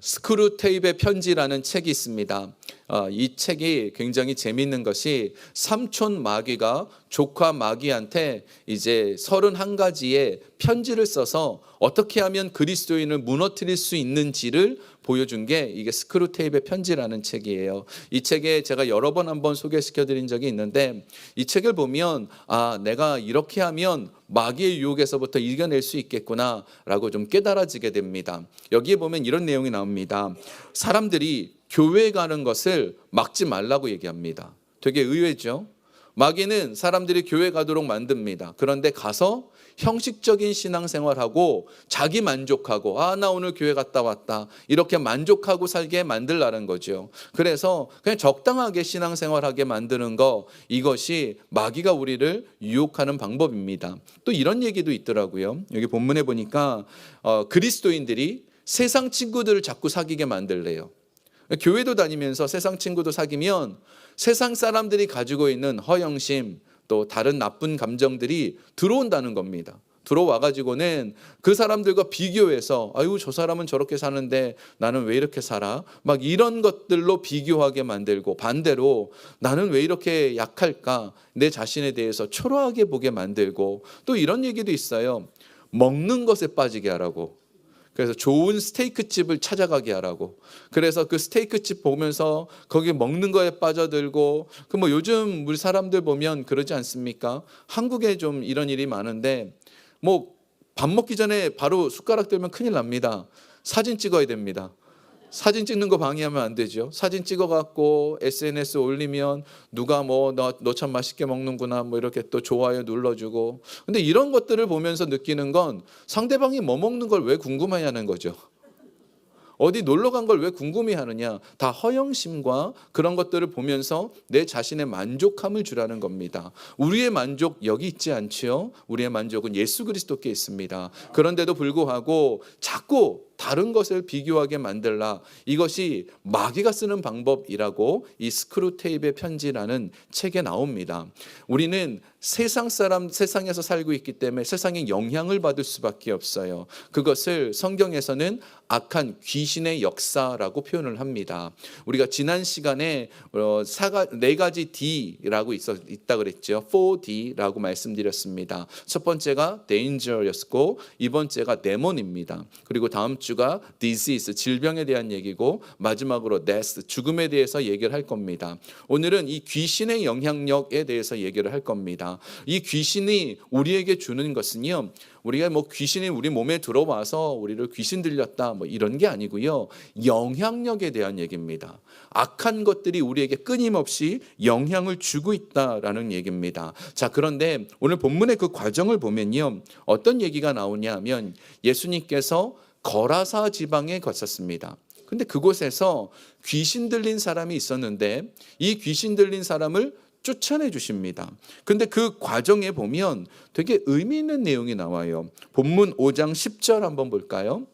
스크루 테이프의 편지라는 책이 있습니다. 어, 이 책이 굉장히 재미있는 것이 삼촌 마귀가 조카 마귀한테 이제 31가지의 편지를 써서 어떻게 하면 그리스도인을 무너뜨릴 수 있는지를 보여준 게 이게 스크루 테이프의 편지라는 책이에요. 이 책에 제가 여러 번 한번 소개시켜 드린 적이 있는데 이 책을 보면 아, 내가 이렇게 하면 마귀의 유혹에서부터 이겨낼 수 있겠구나라고 좀 깨달아지게 됩니다. 여기에 보면 이런 내용이 나옵니다. 사람들이 교회 가는 것을 막지 말라고 얘기합니다. 되게 의외죠. 마귀는 사람들이 교회 가도록 만듭니다. 그런데 가서 형식적인 신앙생활하고 자기 만족하고 아 나 오늘 교회 갔다 왔다 이렇게 만족하고 살게 만들라는 거죠. 그래서 그냥 적당하게 신앙생활하게 만드는 거 이것이 마귀가 우리를 유혹하는 방법입니다. 또 이런 얘기도 있더라고요. 여기 본문에 보니까 어, 그리스도인들이 세상 친구들을 자꾸 사귀게 만들래요. 교회도 다니면서 세상 친구도 사귀면 세상 사람들이 가지고 있는 허영심 또 다른 나쁜 감정들이 들어온다는 겁니다. 들어와 가지고는 그 사람들과 비교해서 아유 저 사람은 저렇게 사는데 나는 왜 이렇게 살아? 막 이런 것들로 비교하게 만들고 반대로 나는 왜 이렇게 약할까? 내 자신에 대해서 초라하게 보게 만들고 또 이런 얘기도 있어요. 먹는 것에 빠지게 하라고. 그래서 좋은 스테이크 집을 찾아가게 하라고. 그래서 그 스테이크 집 보면서 거기 먹는 거에 빠져들고 그 뭐 요즘 우리 사람들 보면 그러지 않습니까? 한국에 좀 이런 일이 많은데 뭐 밥 먹기 전에 바로 숟가락 들면 큰일 납니다. 사진 찍어야 됩니다. 사진 찍는 거 방해하면 안 되죠. 사진 찍어 갖고 SNS 올리면 누가 뭐너너 참 맛있게 먹는구나 뭐 이렇게 또 좋아요 눌러주고. 근데 이런 것들을 보면서 느끼는 건 상대방이 뭐 먹는 걸 왜 궁금해하는 거죠. 어디 놀러 간 걸 왜 궁금해 하느냐? 다 허영심과 그런 것들을 보면서 내 자신의 만족함을 주라는 겁니다. 우리의 만족 여기 있지 않지요? 우리의 만족은 예수 그리스도께 있습니다. 그런데도 불구하고 자꾸 다른 것을 비교하게 만들라. 이것이 마귀가 쓰는 방법이라고 이 스크루 테이프의 편지라는 책에 나옵니다. 우리는 세상 사람 세상에서 살고 있기 때문에 세상에 영향을 받을 수밖에 없어요. 그것을 성경에서는 악한 귀신의 역사라고 표현을 합니다. 우리가 지난 시간에 어, 네 가지 D라고 있어 있다 그랬죠. 4D라고 말씀드렸습니다. 첫 번째가 danger였고 이번째가 데몬입니다. 그리고 다음 주가 disease 질병에 대한 얘기고 마지막으로 death 죽음에 대해서 얘기를 할 겁니다. 오늘은 이 귀신의 영향력에 대해서 얘기를 할 겁니다. 이 귀신이 우리에게 주는 것은요. 우리가 뭐 귀신이 우리 몸에 들어와서 우리를 귀신 들렸다 뭐 이런 게 아니고요. 영향력에 대한 얘기입니다. 악한 것들이 우리에게 끊임없이 영향을 주고 있다라는 얘기입니다. 자, 그런데 오늘 본문의 그 과정을 보면요. 어떤 얘기가 나오냐 하면 예수님께서 거라사 지방에 거쳤습니다. 근데 그곳에서 귀신 들린 사람이 있었는데 이 귀신 들린 사람을 쫓아내 주십니다. 근데 그 과정에 보면 되게 의미 있는 내용이 나와요. 본문 5장 10절 한번 볼까요?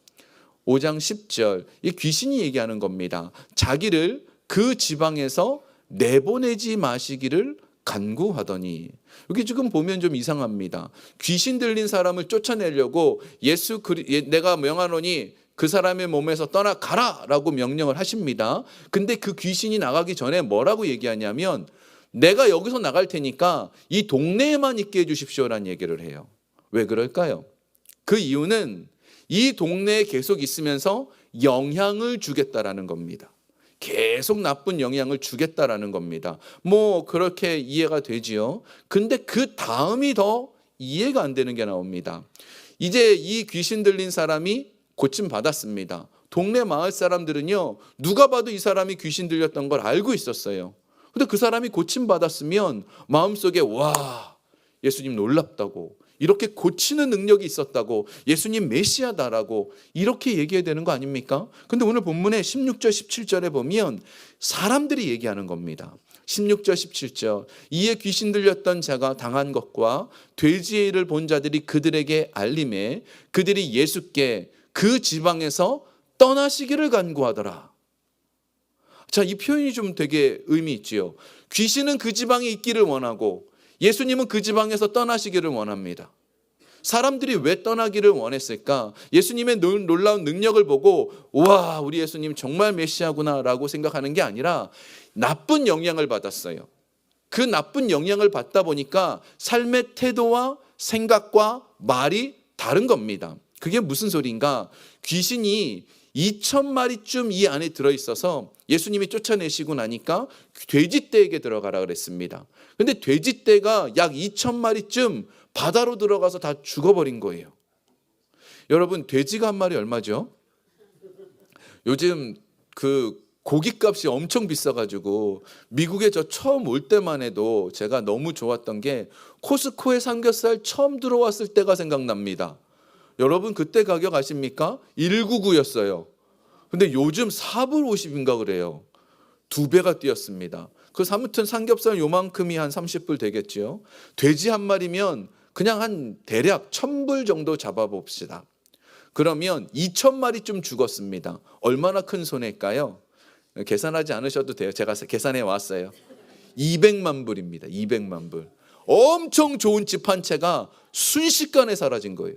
5장 10절. 이 귀신이 얘기하는 겁니다. 자기를 그 지방에서 내보내지 마시기를 간구하더니 여기 지금 보면 좀 이상합니다. 귀신 들린 사람을 쫓아내려고 예수 그리, 예, 내가 명하노니 그 사람의 몸에서 떠나가라라고 명령을 하십니다. 근데 그 귀신이 나가기 전에 뭐라고 얘기하냐면 내가 여기서 나갈 테니까 이 동네에만 있게 해 주십시오라는 얘기를 해요. 왜 그럴까요? 그 이유는 이 동네에 계속 있으면서 영향을 주겠다라는 겁니다. 계속 나쁜 영향을 주겠다라는 겁니다. 뭐 그렇게 이해가 되지요. 근데 그 다음이 더 이해가 안 되는 게 나옵니다. 이제 이 귀신 들린 사람이 고침 받았습니다. 동네 마을 사람들은요, 누가 봐도 이 사람이 귀신 들렸던 걸 알고 있었어요. 근데 그 사람이 고침 받았으면 마음속에 와, 예수님 놀랍다고. 이렇게 고치는 능력이 있었다고 예수님 메시아다라고 이렇게 얘기해야 되는 거 아닙니까? 근데 오늘 본문에 16절 17절에 보면 사람들이 얘기하는 겁니다. 16절 17절 이에 귀신 들렸던 자가 당한 것과 돼지의 일을 본 자들이 그들에게 알림해 그들이 예수께 그 지방에서 떠나시기를 간구하더라. 자, 이 표현이 좀 되게 의미 있지요. 귀신은 그 지방에 있기를 원하고 예수님은 그 지방에서 떠나시기를 원합니다. 사람들이 왜 떠나기를 원했을까? 예수님의 놀- 놀라운 능력을 보고 와 우리 예수님 정말 메시아구나라고 생각하는 게 아니라 나쁜 영향을 받았어요. 그 나쁜 영향을 받다 보니까 삶의 태도와 생각과 말이 다른 겁니다. 그게 무슨 소리인가? 귀신이 2천 마리쯤 이 안에 들어 있어서 예수님이 쫓아내시고 나니까 돼지떼에게 들어가라 그랬습니다. 근데 돼지떼가 약 2천 마리쯤 바다로 들어가서 다 죽어버린 거예요. 여러분 돼지가 한 마리 얼마죠? 요즘 그 고기값이 엄청 비싸가지고 미국에 저 처음 올 때만 해도 제가 너무 좋았던 게 코스코에 삼겹살 처음 들어왔을 때가 생각납니다. 여러분 그때 가격 아십니까? 199였어요. 근데 요즘 4불 50인가 그래요. 두 배가 뛰었습니다. 그래서 아무튼 삼겹살 요만큼이 한 30불 되겠지요. 돼지 한 마리면 그냥 한 대략 1000불 정도 잡아봅시다. 그러면 2천 마리쯤 죽었습니다. 얼마나 큰 손해일까요? 계산하지 않으셔도 돼요. 제가 계산해 왔어요. 200만 불입니다. 200만 불. 엄청 좋은 집 한 채가 순식간에 사라진 거예요.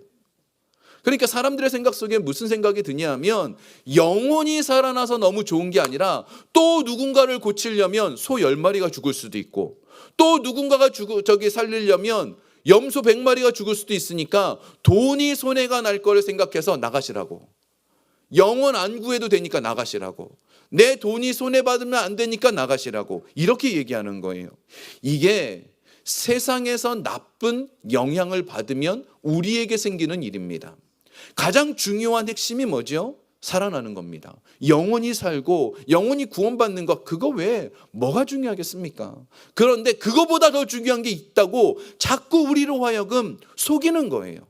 그러니까 사람들의 생각 속에 무슨 생각이 드냐면 영혼이 살아나서 너무 좋은 게 아니라 또 누군가를 고치려면 소 10마리가 죽을 수도 있고 또 누군가가 죽 저기 살리려면 염소 100마리가 죽을 수도 있으니까 돈이 손해가 날 거를 생각해서 나가시라고. 영혼 안 구해도 되니까 나가시라고. 내 돈이 손해받으면 안 되니까 나가시라고. 이렇게 얘기하는 거예요. 이게 세상에서 나쁜 영향을 받으면 우리에게 생기는 일입니다. 가장 중요한 핵심이 뭐죠? 살아나는 겁니다. 영원히 살고 영원히 구원받는 것 그거 왜 뭐가 중요하겠습니까? 그런데 그거보다 더 중요한 게 있다고 자꾸 우리로 하여금 속이는 거예요.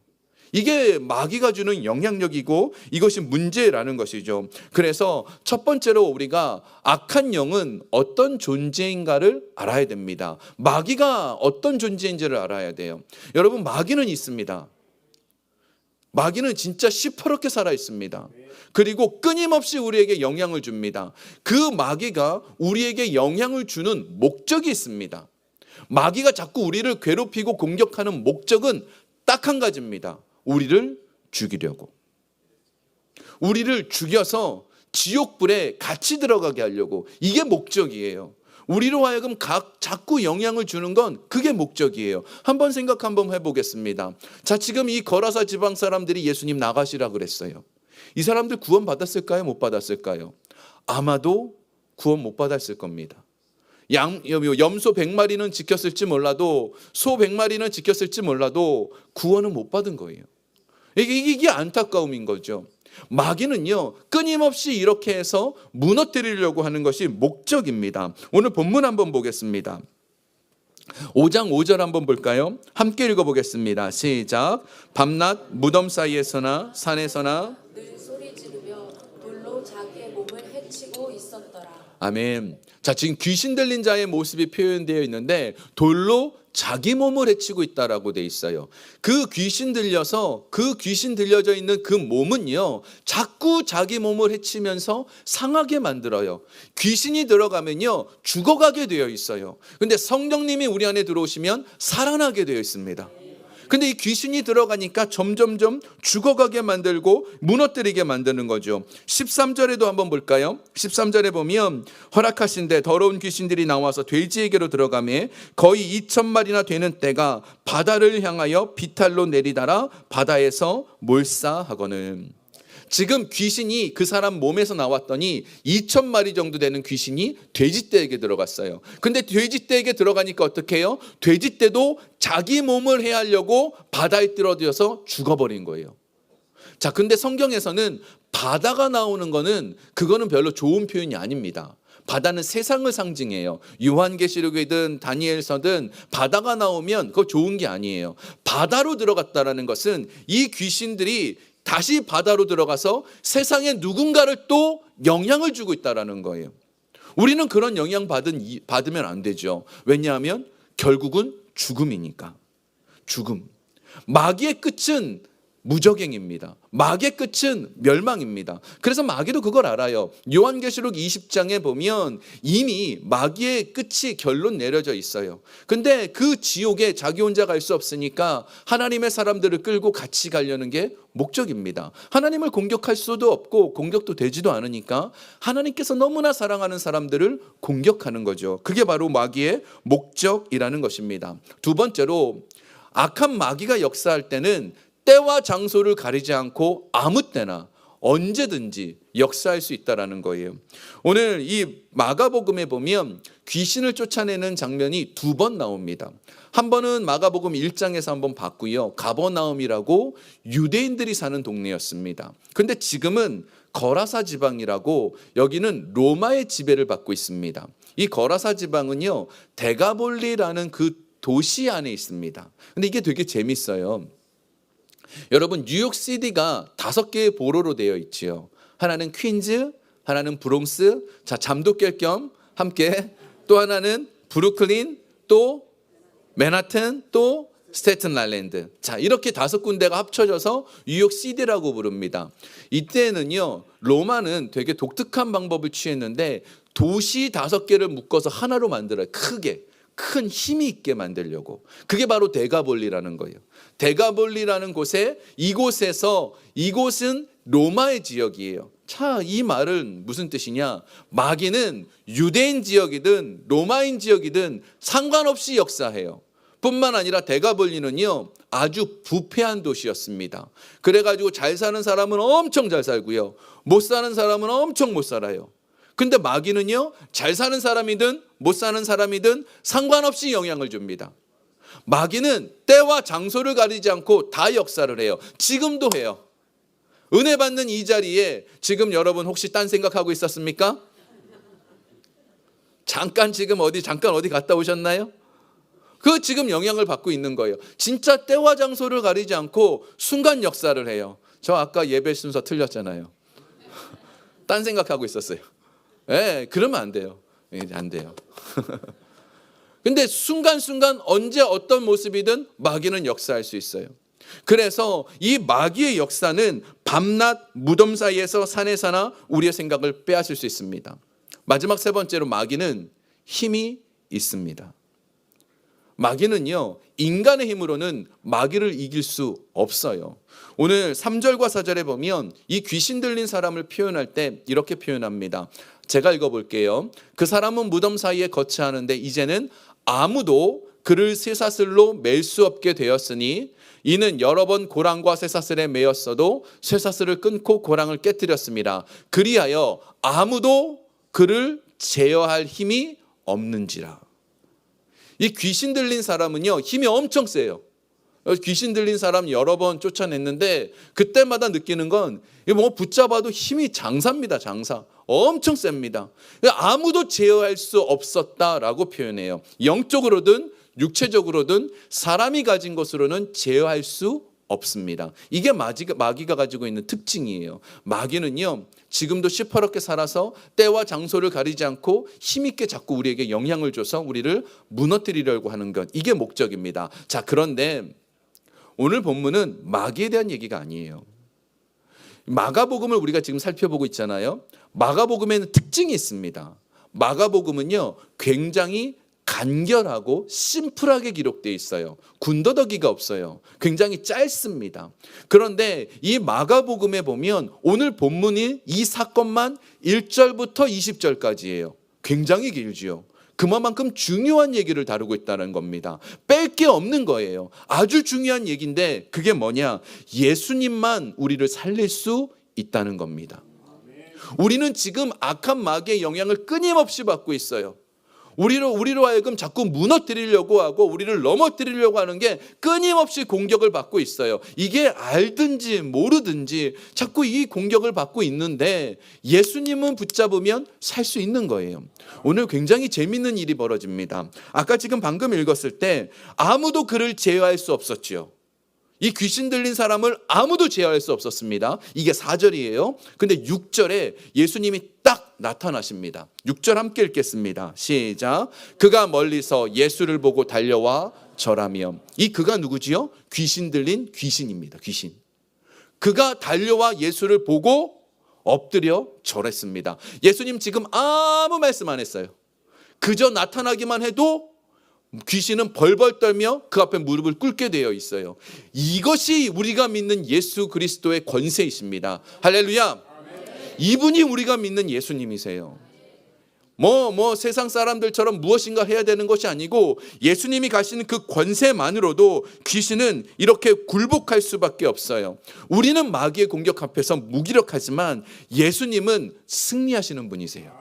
이게 마귀가 주는 영향력이고 이것이 문제라는 것이죠. 그래서 첫 번째로 우리가 악한 영은 어떤 존재인가를 알아야 됩니다. 마귀가 어떤 존재인지를 알아야 돼요. 여러분 마귀는 있습니다. 마귀는 진짜 시퍼렇게 살아 있습니다. 그리고 끊임없이 우리에게 영향을 줍니다. 그 마귀가 우리에게 영향을 주는 목적이 있습니다. 마귀가 자꾸 우리를 괴롭히고 공격하는 목적은 딱 한 가지입니다. 우리를 죽이려고. 우리를 죽여서 지옥불에 같이 들어가게 하려고. 이게 목적이에요. 우리로 하여금 각 자꾸 영향을 주는 건 그게 목적이에요. 한번 생각 한번 해보겠습니다. 자, 지금 이 거라사 지방 사람들이 예수님 나가시라 그랬어요. 이 사람들 구원 받았을까요? 못 받았을까요? 아마도 구원 못 받았을 겁니다. 양, 염소 100마리는 지켰을지 몰라도 소 100마리는 지켰을지 몰라도 구원은 못 받은 거예요. 이게, 이게 안타까움인 거죠. 마귀는요, 끊임없이 이렇게 해서 무너뜨리려고 하는 것이 목적입니다. 오늘 본문 한번 보겠습니다. 5장 5절 한번 볼까요? 함께 읽어보겠습니다. 시작. 밤낮 무덤 사이에서나 산에서나. 아멘. 자, 지금 귀신 들린 자의 모습이 표현되어 있는데 돌로 자기 몸을 해치고 있다라고 돼 있어요. 그 귀신 들려서 그 귀신 들려져 있는 그 몸은요. 자꾸 자기 몸을 해치면서 상하게 만들어요. 귀신이 들어가면요. 죽어가게 되어 있어요. 근데 성령님이 우리 안에 들어오시면 살아나게 되어 있습니다. 근데 이 귀신이 들어가니까 점점점 죽어가게 만들고 무너뜨리게 만드는 거죠. 13절에도 한번 볼까요? 13절에 보면 허락하신데 더러운 귀신들이 나와서 돼지에게로 들어가매 거의 2천 마리나 되는 때가 바다를 향하여 비탈로 내리다라 바다에서 몰사하거늘. 지금 귀신이 그 사람 몸에서 나왔더니 2천 마리 정도 되는 귀신이 돼지떼에게 들어갔어요. 근데 돼지떼에게 들어가니까 어떻게 해요? 돼지떼도 자기 몸을 해하려고 바다에 떨어져서 죽어버린 거예요. 자, 근데 성경에서는 바다가 나오는 거는 그거는 별로 좋은 표현이 아닙니다. 바다는 세상을 상징해요. 요한계시록이든 다니엘서든 바다가 나오면 그거 좋은 게 아니에요. 바다로 들어갔다라는 것은 이 귀신들이 다시 바다로 들어가서 세상에 누군가를 또 영향을 주고 있다라는 거예요. 우리는 그런 영향 받은 받으면 안 되죠. 왜냐하면 결국은 죽음이니까. 죽음. 마귀의 끝은 무적행입니다. 마귀의 끝은 멸망입니다. 그래서 마귀도 그걸 알아요. 요한계시록 20장에 보면 이미 마귀의 끝이 결론 내려져 있어요. 근데 그 지옥에 자기 혼자 갈 수 없으니까 하나님의 사람들을 끌고 같이 가려는 게 목적입니다. 하나님을 공격할 수도 없고 공격도 되지도 않으니까 하나님께서 너무나 사랑하는 사람들을 공격하는 거죠. 그게 바로 마귀의 목적이라는 것입니다. 두 번째로 악한 마귀가 역사할 때는 때와 장소를 가리지 않고 아무 때나 언제든지 역사할 수 있다라는 거예요. 오늘 이 마가복음에 보면 귀신을 쫓아내는 장면이 두 번 나옵니다. 한 번은 마가복음 1장에서 한 번 봤고요. 가버나움이라고 유대인들이 사는 동네였습니다. 근데 지금은 거라사 지방이라고 여기는 로마의 지배를 받고 있습니다. 이 거라사 지방은요. 데가볼리라는 그 도시 안에 있습니다. 근데 이게 되게 재밌어요. 여러분 뉴욕 시티가 다섯 개의 보로로 되어 있지요. 하나는 퀸즈, 하나는 브롱스. 자 잠도 깰 겸 함께 또 하나는 브루클린, 또 맨하튼, 또 스테튼 아일랜드. 자 이렇게 다섯 군데가 합쳐져서 뉴욕 시티라고 부릅니다. 이때는요 로마는 되게 독특한 방법을 취했는데 도시 다섯 개를 묶어서 하나로 만들어요. 크게. 큰 힘이 있게 만들려고. 그게 바로 데가볼리라는 거예요. 데가볼리라는 곳에 이곳에서 이곳은 로마의 지역이에요. 자, 이 말은 무슨 뜻이냐? 마귀는 유대인 지역이든 로마인 지역이든 상관없이 역사해요. 뿐만 아니라 데가볼리는요, 아주 부패한 도시였습니다. 그래가지고 잘 사는 사람은 엄청 잘 살고요. 못 사는 사람은 엄청 못 살아요. 근데 마귀는요, 잘 사는 사람이든 못 사는 사람이든 상관없이 영향을 줍니다. 마귀는 때와 장소를 가리지 않고 다 역사를 해요. 지금도 해요. 은혜 받는 이 자리에 지금 여러분 혹시 딴 생각하고 있었습니까? 잠깐 지금 어디 잠깐 어디 갔다 오셨나요? 그 지금 영향을 받고 있는 거예요. 진짜 때와 장소를 가리지 않고 순간 역사를 해요. 저 아까 예배 순서 틀렸잖아요. 딴 생각하고 있었어요. 예, 그러면 안 돼요. 예, 안 돼요. 근데 순간순간 언제 어떤 모습이든 마귀는 역사할 수 있어요. 그래서 이 마귀의 역사는 밤낮 무덤 사이에서 산에 사나 우리의 생각을 빼앗을 수 있습니다. 마지막 세 번째로 마귀는 힘이 있습니다. 마귀는요, 인간의 힘으로는 마귀를 이길 수 없어요. 오늘 3절과 4절에 보면 이 귀신 들린 사람을 표현할 때 이렇게 표현합니다. 제가 읽어볼게요. 그 사람은 무덤 사이에 거처하는데 이제는 아무도 그를 쇠사슬로 맬 수 없게 되었으니 이는 여러 번 고랑과 쇠사슬에 매였어도 쇠사슬을 끊고 고랑을 깨뜨렸습니다. 그리하여 아무도 그를 제어할 힘이 없는지라. 이 귀신 들린 사람은요 힘이 엄청 세요. 귀신 들린 사람 여러 번 쫓아냈는데 그때마다 느끼는 건 뭐 붙잡아도 힘이 장사입니다. 장사. 엄청 셉니다. 아무도 제어할 수 없었다라고 표현해요. 영적으로든 육체적으로든 사람이 가진 것으로는 제어할 수 없습니다. 이게 마귀가, 마귀가 가지고 있는 특징이에요. 마귀는요, 지금도 시퍼렇게 살아서 때와 장소를 가리지 않고 힘있게 자꾸 우리에게 영향을 줘서 우리를 무너뜨리려고 하는 것. 이게 목적입니다. 자, 그런데 오늘 본문은 마귀에 대한 얘기가 아니에요. 마가복음을 우리가 지금 살펴보고 있잖아요. 마가복음에는 특징이 있습니다. 마가복음은요, 굉장히 간결하고 심플하게 기록되어 있어요. 군더더기가 없어요. 굉장히 짧습니다. 그런데 이 마가복음에 보면 오늘 본문이 이 사건만 1절부터 20절까지예요. 굉장히 길지요. 그만큼 중요한 얘기를 다루고 있다는 겁니다. 뺄 게 없는 거예요. 아주 중요한 얘기인데 그게 뭐냐? 예수님만 우리를 살릴 수 있다는 겁니다. 우리는 지금 악한 마귀의 영향을 끊임없이 받고 있어요. 우리로 우리로 하여금 자꾸 무너뜨리려고 하고 우리를 넘어뜨리려고 하는 게 끊임없이 공격을 받고 있어요. 이게 알든지 모르든지 자꾸 이 공격을 받고 있는데 예수님은 붙잡으면 살 수 있는 거예요. 오늘 굉장히 재밌는 일이 벌어집니다. 아까 지금 방금 읽었을 때 아무도 그를 제어할 수 없었지요. 이 귀신 들린 사람을 아무도 제어할 수 없었습니다. 이게 4절이에요. 근데 6절에 예수님이 딱 나타나십니다. 6절 함께 읽겠습니다. 시작. 그가 멀리서 예수를 보고 달려와 절하며 이 그가 누구지요? 귀신 들린 귀신입니다. 귀신. 그가 달려와 예수를 보고 엎드려 절했습니다. 예수님 지금 아무 말씀 안 했어요. 그저 나타나기만 해도 귀신은 벌벌 떨며 그 앞에 무릎을 꿇게 되어 있어요. 이것이 우리가 믿는 예수 그리스도의 권세이십니다. 할렐루야. 이분이 우리가 믿는 예수님이세요. 뭐, 뭐, 세상 사람들처럼 무엇인가 해야 되는 것이 아니고 예수님이 가시는 그 권세만으로도 귀신은 이렇게 굴복할 수밖에 없어요. 우리는 마귀의 공격 앞에서 무기력하지만 예수님은 승리하시는 분이세요.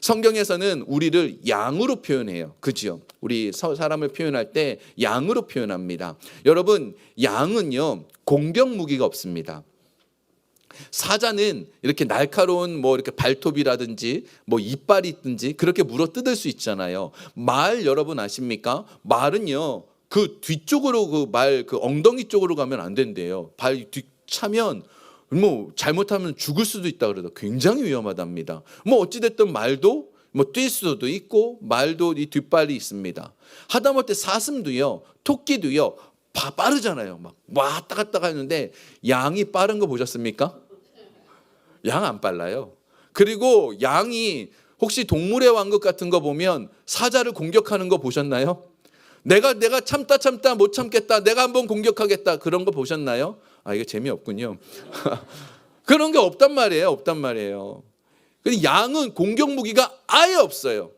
성경에서는 우리를 양으로 표현해요. 그지요? 우리 서- 사람을 표현할 때 양으로 표현합니다. 여러분, 양은요, 공격 무기가 없습니다. 사자는 이렇게 날카로운 뭐 이렇게 발톱이라든지 뭐 이빨이 있든지 그렇게 물어 뜯을 수 있잖아요. 말 여러분 아십니까? 말은요 그 뒤쪽으로 그 말그 엉덩이 쪽으로 가면 안 된대요. 발 뒤 차면 뭐 잘못하면 죽을 수도 있다 그래도 굉장히 위험하답니다. 뭐 어찌 됐든 말도 뭐뛸 수도 있고 말도 이 뒷발이 있습니다. 하다못해 사슴도요, 토끼도요, 바, 빠르잖아요. 막 왔다 갔다 가는데 양이 빠른 거 보셨습니까? 양 안 빨라요. 그리고 양이 혹시 동물의 왕국 같은 거 보면 사자를 공격하는 거 보셨나요? 내가 내가 참다 참다 못 참겠다. 내가 한번 공격하겠다. 그런 거 보셨나요? 아 이거 재미없군요. 그런 게 없단 말이에요. 없단 말이에요. 근데 양은 공격 무기가 아예 없어요.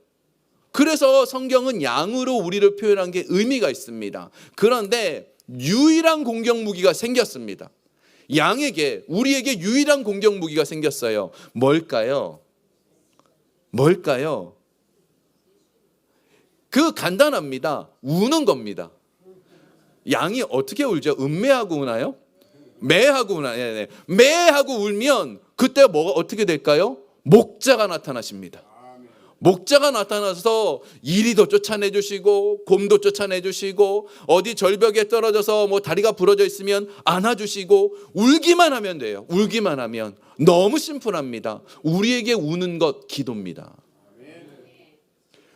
그래서 성경은 양으로 우리를 표현한 게 의미가 있습니다. 그런데 유일한 공격 무기가 생겼습니다. 양에게 우리에게 유일한 공격 무기가 생겼어요. 뭘까요? 뭘까요? 그 간단합니다. 우는 겁니다. 양이 어떻게 울죠? 음매하고 우나요? 매하고 우나. 네, 네. 매하고 울면 그때 뭐가 어떻게 될까요? 목자가 나타나십니다. 목자가 나타나서 이리도 쫓아내 주시고 곰도 쫓아내 주시고 어디 절벽에 떨어져서 뭐 다리가 부러져 있으면 안아 주시고 울기만 하면 돼요. 울기만 하면 너무 심플합니다. 우리에게 우는 것 기도입니다.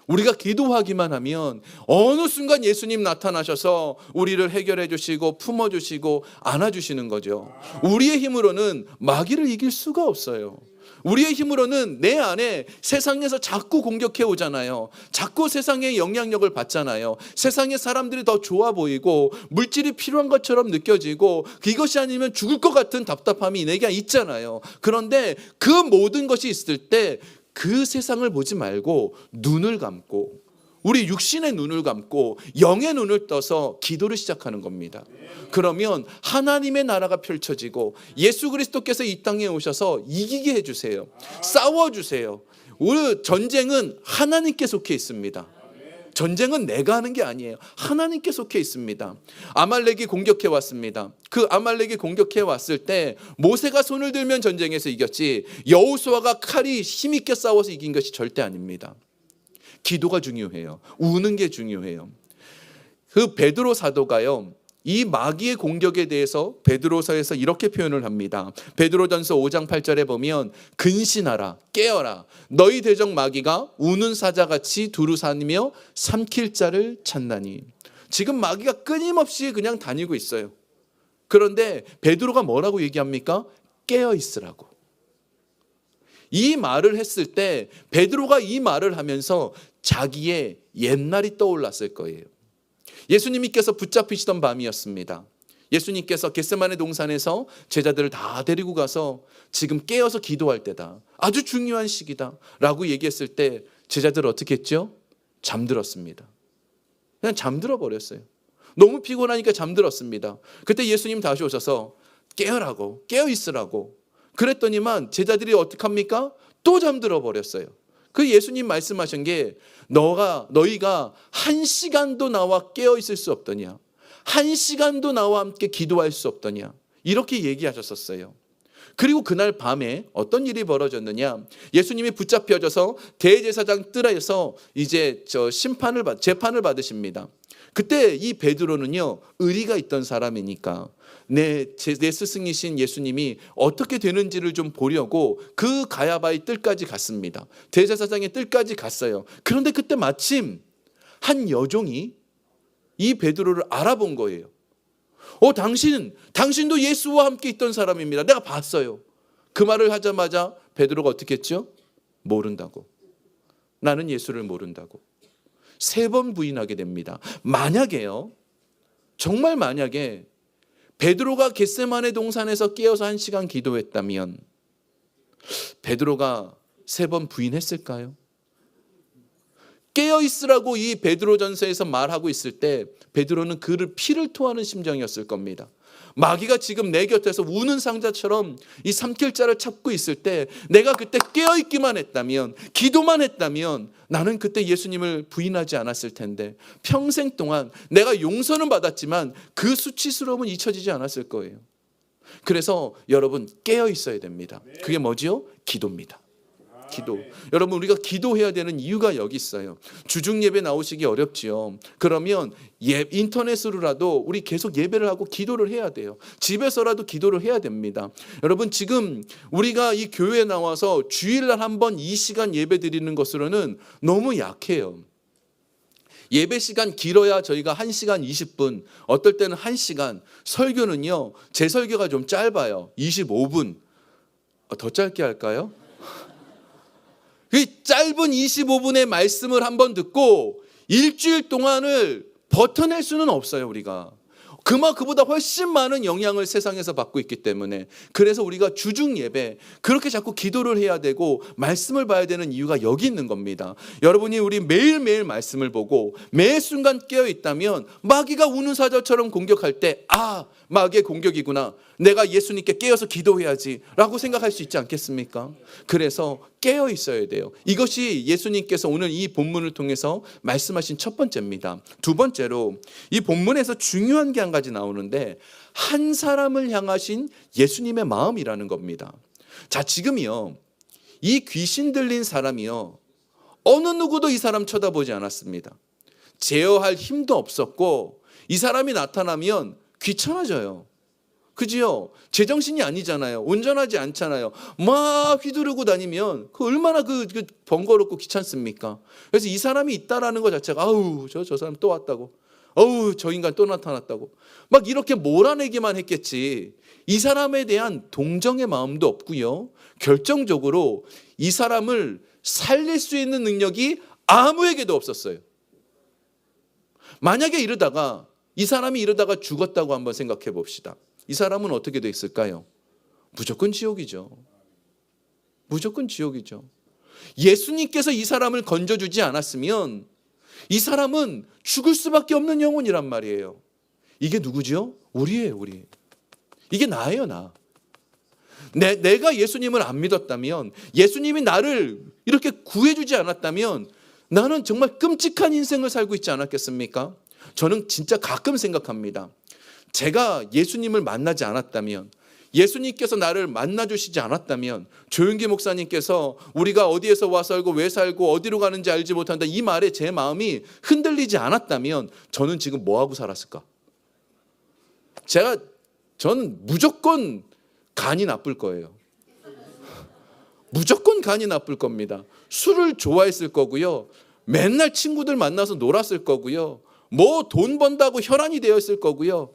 우리가 기도하기만 하면 어느 순간 예수님 나타나셔서 우리를 해결해 주시고 품어 주시고 안아 주시는 거죠. 우리의 힘으로는 마귀를 이길 수가 없어요. 우리의 힘으로는 내 안에 세상에서 자꾸 공격해 오잖아요. 자꾸 세상의 영향력을 받잖아요. 세상의 사람들이 더 좋아 보이고 물질이 필요한 것처럼 느껴지고 이것이 아니면 죽을 것 같은 답답함이 내게 있잖아요. 그런데 그 모든 것이 있을 때 그 세상을 보지 말고 눈을 감고 우리 육신의 눈을 감고 영의 눈을 떠서 기도를 시작하는 겁니다. 그러면 하나님의 나라가 펼쳐지고 예수 그리스도께서 이 땅에 오셔서 이기게 해주세요. 싸워주세요. 우리 전쟁은 하나님께 속해 있습니다. 전쟁은 내가 하는 게 아니에요. 하나님께 속해 있습니다. 아말렉이 공격해 왔습니다. 그 아말렉이 공격해 왔을 때 모세가 손을 들면 전쟁에서 이겼지 여호수아가 칼이 힘 있게 싸워서 이긴 것이 절대 아닙니다. 기도가 중요해요. 우는 게 중요해요. 그 베드로 사도가요. 이 마귀의 공격에 대해서 베드로서에서 이렇게 표현을 합니다. 베드로전서 5장 8절에 보면 근신하라 깨어라 너희 대적 마귀가 우는 사자같이 두루사니며 삼킬 자를 찾나니 지금 마귀가 끊임없이 그냥 다니고 있어요. 그런데 베드로가 뭐라고 얘기합니까? 깨어 있으라고. 이 말을 했을 때 베드로가 이 말을 하면서 자기의 옛날이 떠올랐을 거예요. 예수님께서 붙잡히시던 밤이었습니다. 예수님께서 겟세마네 동산에서 제자들을 다 데리고 가서 지금 깨어서 기도할 때다. 아주 중요한 시기다. 라고 얘기했을 때 제자들 어떻게 했죠? 잠들었습니다. 그냥 잠들어 버렸어요. 너무 피곤하니까 잠들었습니다. 그때 예수님 다시 오셔서 깨어라고, 깨어 있으라고. 그랬더니만 제자들이 어떡합니까? 또 잠들어 버렸어요. 그 예수님 말씀하신 게 너가 너희가 한 시간도 나와 깨어 있을 수 없더냐. 한 시간도 나와 함께 기도할 수 없더냐. 이렇게 얘기하셨었어요. 그리고 그날 밤에 어떤 일이 벌어졌느냐? 예수님이 붙잡혀져서 대제사장 뜰에서 이제 저 심판을 받 재판을 받으십니다. 그때 이 베드로는요 의리가 있던 사람이니까 내, 제, 내 스승이신 예수님이 어떻게 되는지를 좀 보려고 그 가야바의 뜰까지 갔습니다. 대제사장의 뜰까지 갔어요. 그런데 그때 마침 한 여종이 이 베드로를 알아본 거예요. 어, 당신, 당신도 예수와 함께 있던 사람입니다. 내가 봤어요. 그 말을 하자마자 베드로가 어떻게 했죠? 모른다고. 나는 예수를 모른다고. 세 번 부인하게 됩니다. 만약에요. 정말 만약에 베드로가 겟세만의 동산에서 깨어서 한 시간 기도했다면 베드로가 세 번 부인했을까요? 깨어 있으라고 이 베드로 전서에서 말하고 있을 때 베드로는 그를 피를 토하는 심정이었을 겁니다. 마귀가 지금 내 곁에서 우는 상자처럼 이 삼킬자를 찾고 있을 때 내가 그때 깨어 있기만 했다면 기도만 했다면 나는 그때 예수님을 부인하지 않았을 텐데 평생 동안 내가 용서는 받았지만 그 수치스러움은 잊혀지지 않았을 거예요. 그래서 여러분 깨어 있어야 됩니다. 그게 뭐지요? 기도입니다. 기도. 여러분 우리가 기도해야 되는 이유가 여기 있어요. 주중 예배 나오시기 어렵지요. 그러면 예, 인터넷으로라도 우리 계속 예배를 하고 기도를 해야 돼요. 집에서라도 기도를 해야 됩니다. 여러분 지금 우리가 이 교회에 나와서 주일날 한번 이 시간 예배 드리는 것으로는 너무 약해요. 예배 시간 길어야 저희가 1시간 20분, 어떨 때는 1시간, 설교는요, 제 설교가 좀 짧아요. 25분. 어, 더 짧게 할까요? 그 짧은 25분의 말씀을 한번 듣고 일주일 동안을 버텨낼 수는 없어요, 우리가. 그마 그보다 훨씬 많은 영향을 세상에서 받고 있기 때문에 그래서 우리가 주중 예배 그렇게 자꾸 기도를 해야 되고 말씀을 봐야 되는 이유가 여기 있는 겁니다. 여러분이 우리 매일매일 말씀을 보고 매 순간 깨어 있다면 마귀가 우는 사자처럼 공격할 때 아, 마귀의 공격이구나. 내가 예수님께 깨어서 기도해야지 라고 생각할 수 있지 않겠습니까? 그래서 깨어 있어야 돼요. 이것이 예수님께서 오늘 이 본문을 통해서 말씀하신 첫 번째입니다. 두 번째로 이 본문에서 중요한 게 한 가지 나오는데 한 사람을 향하신 예수님의 마음이라는 겁니다. 자, 지금이요. 이 귀신 들린 사람이요. 어느 누구도 이 사람 쳐다보지 않았습니다. 제어할 힘도 없었고 이 사람이 나타나면 귀찮아져요. 그지요? 제정신이 아니잖아요. 운전하지 않잖아요. 막 휘두르고 다니면 그 얼마나 그, 그 번거롭고 귀찮습니까? 그래서 이 사람이 있다라는 것 자체가 아우 저 저 사람 또 왔다고. 어우 저 인간 또 나타났다고. 막 이렇게 몰아내기만 했겠지. 이 사람에 대한 동정의 마음도 없고요. 결정적으로 이 사람을 살릴 수 있는 능력이 아무에게도 없었어요. 만약에 이러다가 이 사람이 이러다가 죽었다고 한번 생각해 봅시다. 이 사람은 어떻게 됐을까요? 무조건 지옥이죠. 무조건 지옥이죠. 예수님께서 이 사람을 건져주지 않았으면 이 사람은 죽을 수밖에 없는 영혼이란 말이에요. 이게 누구죠? 우리예요, 우리. 이게 나예요, 나. 내, 내가 예수님을 안 믿었다면, 예수님이 나를 이렇게 구해주지 않았다면, 나는 정말 끔찍한 인생을 살고 있지 않았겠습니까? 저는 진짜 가끔 생각합니다. 제가 예수님을 만나지 않았다면, 예수님께서 나를 만나주시지 않았다면, 조윤기 목사님께서 우리가 어디에서 와 살고 왜 살고 어디로 가는지 알지 못한다 이 말에 제 마음이 흔들리지 않았다면, 저는 지금 뭐 하고 살았을까? 제가 저는 무조건 간이 나쁠 거예요. 무조건 간이 나쁠 겁니다. 술을 좋아했을 거고요. 맨날 친구들 만나서 놀았을 거고요. 뭐 돈 번다고 혈안이 되었을 거고요.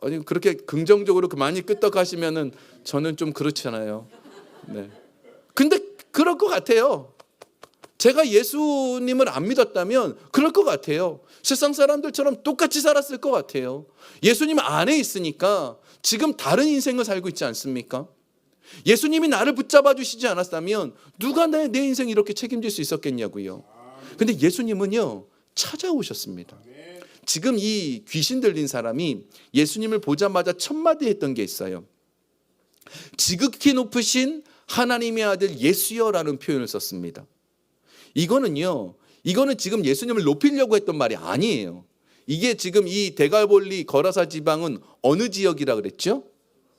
아니 그렇게 긍정적으로 그 많이 끄떡하시면은 저는 좀 그렇잖아요. 네. 근데 그럴 것 같아요. 제가 예수님을 안 믿었다면 그럴 것 같아요. 세상 사람들처럼 똑같이 살았을 것 같아요. 예수님 안에 있으니까 지금 다른 인생을 살고 있지 않습니까? 예수님이 나를 붙잡아 주시지 않았다면 누가 내, 내 인생 이렇게 책임질 수 있었겠냐고요. 근데 예수님은요, 찾아오셨습니다. 지금 이 귀신 들린 사람이 예수님을 보자마자 첫 마디 했던 게 있어요. 지극히 높으신 하나님의 아들 예수여라는 표현을 썼습니다. 이거는요, 이거는 지금 예수님을 높이려고 했던 말이 아니에요. 이게 지금 이 대갈볼리 거라사 지방은 어느 지역이라 그랬죠?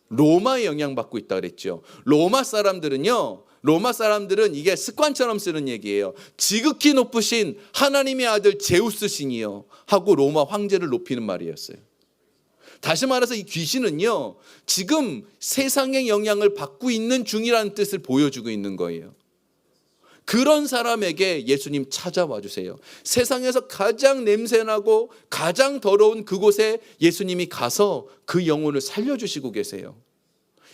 로마에 영향받고 있다 그랬죠. 로마 사람들은요, 로마 사람들은 이게 습관처럼 쓰는 얘기예요. 지극히 높으신 하나님의 아들 제우스 신이요. 하고 로마 황제를 높이는 말이었어요. 다시 말해서 이 귀신은요, 지금 세상의 영향을 받고 있는 중이라는 뜻을 보여주고 있는 거예요. 그런 사람에게 예수님 찾아와 주세요. 세상에서 가장 냄새나고 가장 더러운 그곳에 예수님이 가서 그 영혼을 살려주시고 계세요.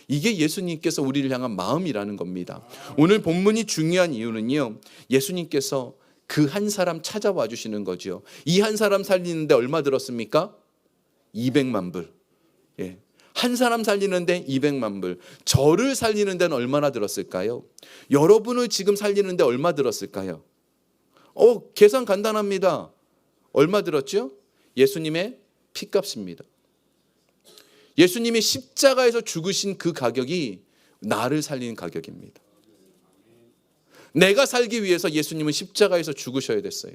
이게 예수님께서 우리를 향한 마음이라는 겁니다. 오늘 본문이 중요한 이유는요. 예수님께서 그 한 사람 찾아와 주시는 거죠. 이 한 사람 살리는데 얼마 들었습니까? 200만 불. 예. 한 사람 살리는데 200만 불. 저를 살리는 데는 얼마나 들었을까요? 여러분을 지금 살리는데 얼마 들었을까요? 어, 계산 간단합니다. 얼마 들었죠? 예수님의 피값입니다. 예수님이 십자가에서 죽으신 그 가격이 나를 살리는 가격입니다. 내가 살기 위해서 예수님은 십자가에서 죽으셔야 됐어요.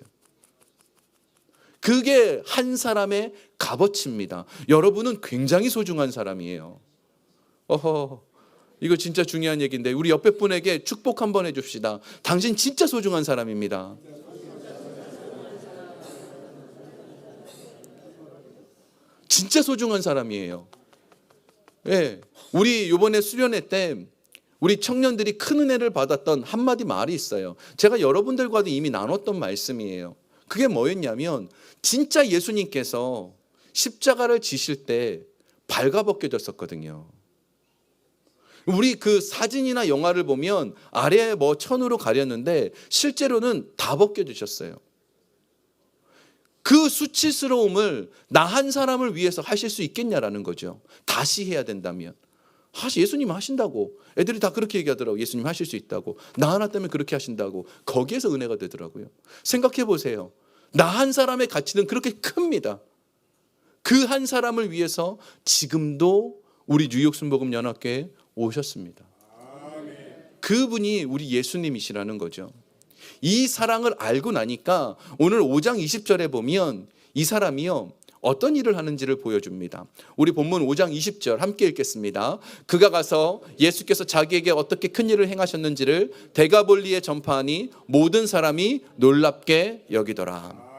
그게 한 사람의 값어치입니다. 여러분은 굉장히 소중한 사람이에요. 어허, 이거 진짜 중요한 얘기인데 우리 옆에 분에게 축복 한번 해줍시다. 당신 진짜 소중한 사람입니다. 진짜 소중한 사람이에요. 예, 우리 이번에 수련회 때 우리 청년들이 큰 은혜를 받았던 한마디 말이 있어요. 제가 여러분들과도 이미 나눴던 말씀이에요. 그게 뭐였냐면 진짜 예수님께서 십자가를 지실 때 발가벗겨졌었거든요. 우리 그 사진이나 영화를 보면 아래에 뭐 천으로 가렸는데 실제로는 다 벗겨주셨어요. 그 수치스러움을 나 한 사람을 위해서 하실 수 있겠냐라는 거죠. 다시 해야 된다면. 하 예수님 하신다고. 애들이 다 그렇게 얘기하더라고. 예수님 하실 수 있다고. 나 하나 때문에 그렇게 하신다고. 거기에서 은혜가 되더라고요. 생각해 보세요. 나 한 사람의 가치는 그렇게 큽니다. 그 한 사람을 위해서 지금도 우리 뉴욕 순복음 연합교회에 오셨습니다. 그분이 우리 예수님이시라는 거죠. 이 사랑을 알고 나니까 오늘 5장 20절에 보면 이 사람이요. 어떤 일을 하는지를 보여줍니다. 우리 본문 5장 20절 함께 읽겠습니다. 그가 가서 예수께서 자기에게 어떻게 큰 일을 행하셨는지를 대가볼리에 전파하니 모든 사람이 놀랍게 여기더라.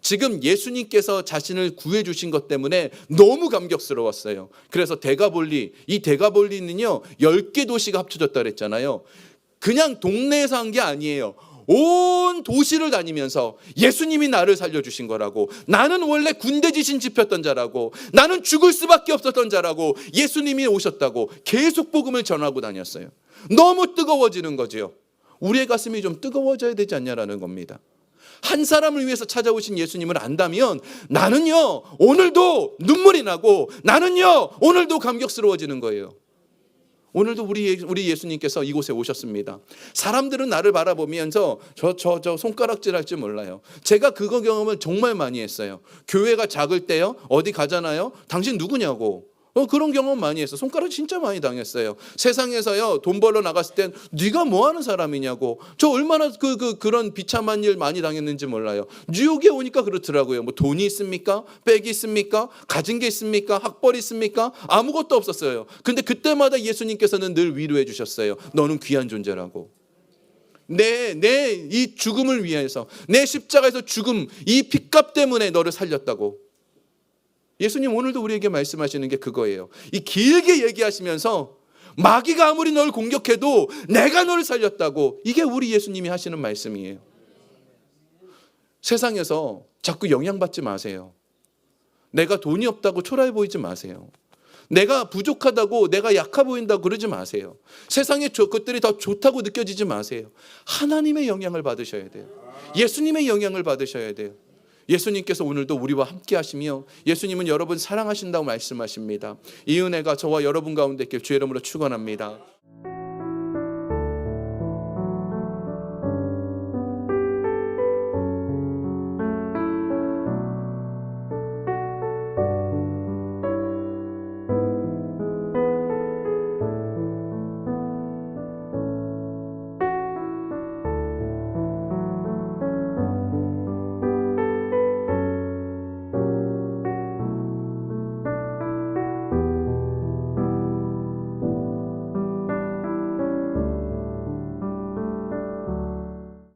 지금 예수님께서 자신을 구해 주신 것 때문에 너무 감격스러웠어요. 그래서 대가볼리, 이 대가볼리는요, 10개 도시가 합쳐졌다 그랬잖아요. 그냥 동네에서 한 게 아니에요. 온 도시를 다니면서 예수님이 나를 살려주신 거라고 나는 원래 군대 지신 집혔던 자라고 나는 죽을 수밖에 없었던 자라고 예수님이 오셨다고 계속 복음을 전하고 다녔어요. 너무 뜨거워지는 거지요. 우리의 가슴이 좀 뜨거워져야 되지 않냐라는 겁니다. 한 사람을 위해서 찾아오신 예수님을 안다면 나는요 오늘도 눈물이 나고 나는요 오늘도 감격스러워지는 거예요. 오늘도 우리 우리 예수님께서 이곳에 오셨습니다. 사람들은 나를 바라보면서 저 저 저 손가락질 할지 몰라요. 제가 그거 경험을 정말 많이 했어요. 교회가 작을 때요. 어디 가잖아요. 당신 누구냐고. 어, 그런 경험 많이 했어. 손가락 진짜 많이 당했어요. 세상에서요 돈 벌러 나갔을 땐 네가 뭐 하는 사람이냐고. 저 얼마나 그, 그 그런 비참한 일 많이 당했는지 몰라요. 뉴욕에 오니까 그렇더라고요. 뭐 돈이 있습니까? 백이 있습니까? 가진 게 있습니까? 학벌이 있습니까? 아무것도 없었어요. 근데 그때마다 예수님께서는 늘 위로해 주셨어요. 너는 귀한 존재라고. 내, 내 이 죽음을 위해서, 내 십자가에서 죽음, 이 핏값 때문에 너를 살렸다고. 예수님 오늘도 우리에게 말씀하시는 게 그거예요. 이 길게 얘기하시면서 마귀가 아무리 널 공격해도 내가 너를 살렸다고. 이게 우리 예수님이 하시는 말씀이에요. 세상에서 자꾸 영향받지 마세요. 내가 돈이 없다고 초라해 보이지 마세요. 내가 부족하다고 내가 약해 보인다고 그러지 마세요. 세상의 저- 것들이 더 좋다고 느껴지지 마세요. 하나님의 영향을 받으셔야 돼요. 예수님의 영향을 받으셔야 돼요. 예수님께서 오늘도 우리와 함께 하시며 예수님은 여러분 사랑하신다고 말씀하십니다. 이 은혜가 저와 여러분 가운데 주의 이름으로 축원합니다.